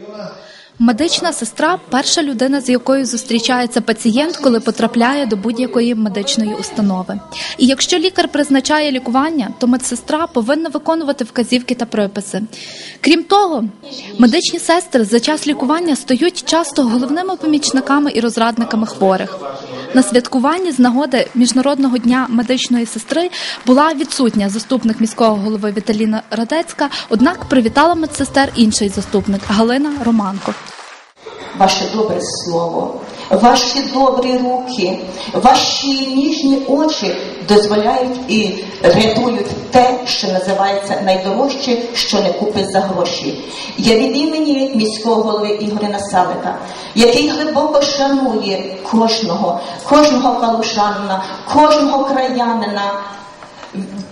不用了。Медична сестра перша людина, з якою зустрічається пацієнт, коли потрапляє до будь-якої медичної установи. І якщо лікар призначає лікування, то медсестра повинна виконувати вказівки та приписи. Крім того, медичні сестри за час лікування стають часто головними помічниками і розрадниками хворих. На святкуванні з нагоди міжнародного дня медичної сестри була відсутня заступник міського голови Віталіна Радецька. Однак привітала медсестер інший заступник Галина Романко. Ваше добре слово, ваші добрі руки, ваші ніжні очі дозволяють і рятують те, що називається найдорожче, що не купить за гроші. Я від імені міського голови Ігоря Насалика, який глибоко шанує кожного, кожного калушанина, кожного краянина.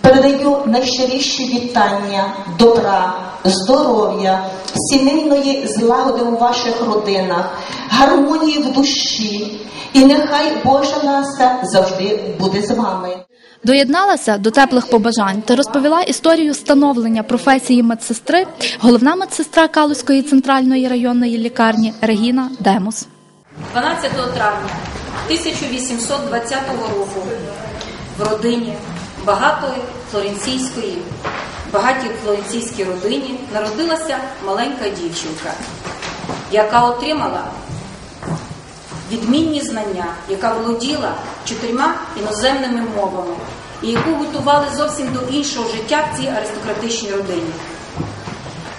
Передаю найщиріші вітання, добра, здоров'я, сімейної злагоди у ваших родинах, гармонії в душі, і нехай Божа ласка завжди буде з вами. Доєдналася до теплих побажань та розповіла історію становлення професії медсестри головна медсестра Калузької центральної районної лікарні Регіна Демус. 12 травня 1820 року в родині багатої флоренційської, багатій флоренційській родині народилася маленька дівчинка, яка отримала відмінні знання, яка володіла чотирма іноземними мовами і яку готували зовсім до іншого життя в цій аристократичній родині.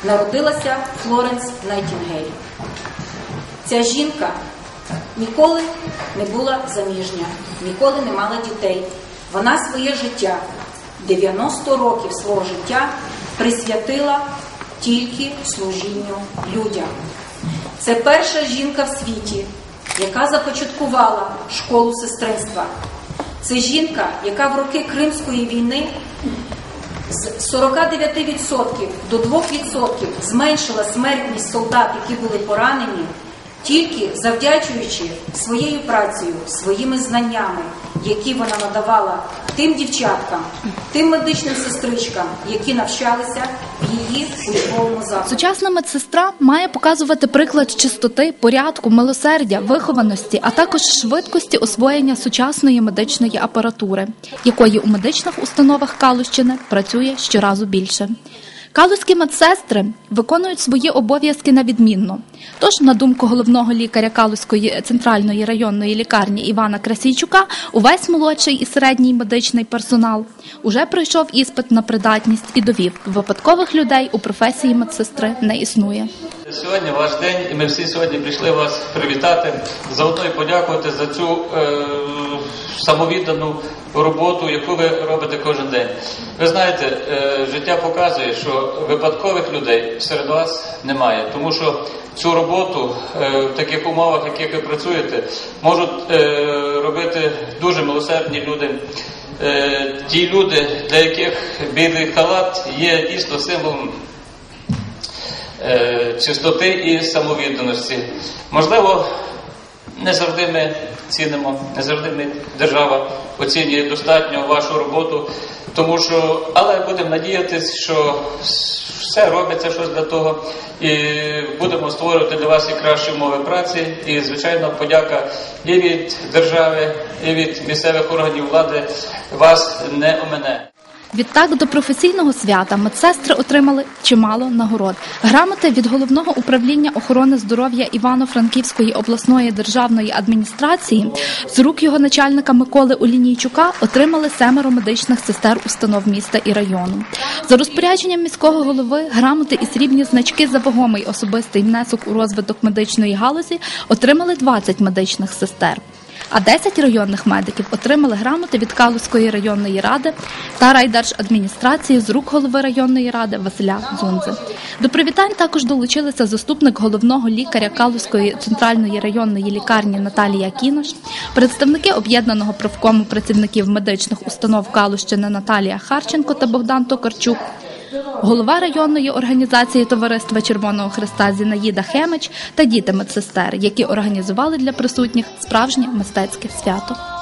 Народилася Флоренс Найтінгейль. Ця жінка ніколи не була заміжня, ніколи не мала дітей. Вона своє життя, 90 років свого життя, присвятила тільки служінню людям. Це перша жінка в світі, яка започаткувала школу сестринства. Це жінка, яка в роки Кримської війни з 49% до 2% зменшила смертність солдат, які були поранені, тільки завдячуючи своєю працею, своїми знаннями, які вона надавала тим дівчаткам, тим медичним сестричкам, які навчалися в її учбовому закладі. Сучасна медсестра має показувати приклад чистоти, порядку, милосердя, вихованості, а також швидкості освоєння сучасної медичної апаратури, якої у медичних установах Калущини працює щоразу більше. Калузькі медсестри виконують свої обов'язки на відмінно. Тож, на думку головного лікаря Калузької центральної районної лікарні Івана Красійчука, увесь молодший і середній медичний персонал уже пройшов іспит на придатність і довів випадкових людей у професії медсестри не існує. Сьогодні ваш день, і ми всі сьогодні прийшли вас привітати, заодно і подякувати за цю е, самовіддану роботу, яку ви робите кожен день. Ви знаєте, е, життя показує, що випадкових людей серед вас немає, тому що цю роботу е, в таких умовах, в яких ви працюєте, можуть е, робити дуже милосердні люди. Е, ті люди, для яких білий халат є дійсно символом чистоти і самовідданості. Можливо, не завжди ми цінимо, не завжди ми держава оцінює достатньо вашу роботу, тому що, але будемо надіятися, що все робиться щось для того, і будемо створювати для вас і кращі умови праці. І, звичайно, подяка і від держави, і від місцевих органів влади вас не омене. Відтак до професійного свята медсестри отримали чимало нагород. Грамоти від головного управління охорони здоров'я Івано-Франківської обласної державної адміністрації з рук його начальника Миколи Олінійчука отримали семеро медичних сестер установ міста і району. За розпорядженням міського голови грамоти і срібні значки за вагомий особистий внесок у розвиток медичної галузі отримали 20 медичних сестер. А 10 районних медиків отримали грамоти від Калузької районної ради та райдержадміністрації з рук голови районної ради Василя Зунзи. До привітань також долучилися заступник головного лікаря Калузької центральної районної лікарні Наталія Кінош, представники об'єднаного профкому працівників медичних установ Калущини Наталія Харченко та Богдан Токарчук. Голова районної організації Товариства Червоного Христа Зінаїда Хемич та діти медсестер, які організували для присутніх справжнє мистецьке свято.